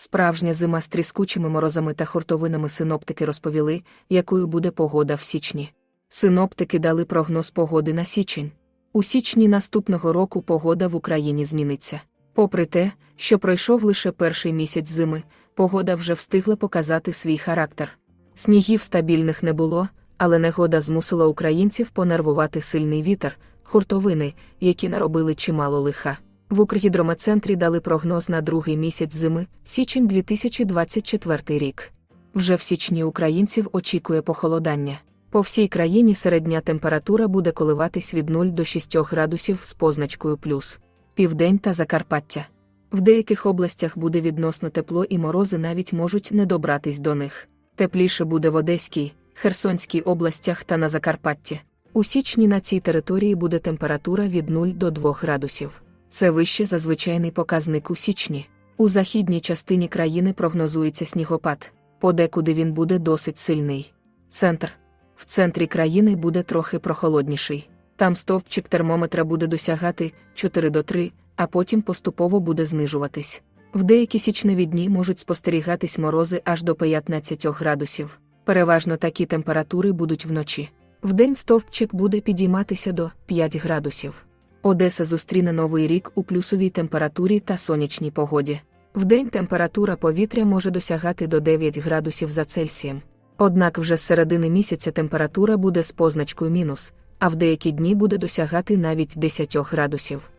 Справжня зима з тріскучими морозами та хуртовинами синоптики розповіли, якою буде погода в січні. Синоптики дали прогноз погоди на січень. У січні наступного року погода в Україні зміниться. Попри те, що пройшов лише перший місяць зими, погода вже встигла показати свій характер. Снігів стабільних не було, але негода змусила українців понервувати сильний вітер, хуртовини, які наробили чимало лиха. В Укргідрометцентрі дали прогноз на другий місяць зими, січень 2024 рік. Вже в січні українців очікує похолодання. По всій країні середня температура буде коливатись від 0 до 6 градусів з позначкою плюс. Південь та Закарпаття. В деяких областях буде відносно тепло і морози навіть можуть не добратись до них. Тепліше буде в Одеській, Херсонській областях та на Закарпатті. У січні на цій території буде температура від 0 до 2 градусів. Це вище за звичайний показник у січні. У західній частині країни прогнозується снігопад, подекуди він буде досить сильний. Центр. В центрі країни буде трохи прохолодніший. Там стовпчик термометра буде досягати 4 до 3, а потім поступово буде знижуватись. В деякі січневі дні можуть спостерігатись морози аж до 15 градусів. Переважно такі температури будуть вночі. Вдень стовпчик буде підійматися до 5 градусів. Одеса зустріне новий рік у плюсовій температурі та сонячній погоді. Вдень температура повітря може досягати до 9 градусів за Цельсієм. Однак вже з середини місяця температура буде з позначкою мінус, а в деякі дні буде досягати навіть 10 градусів.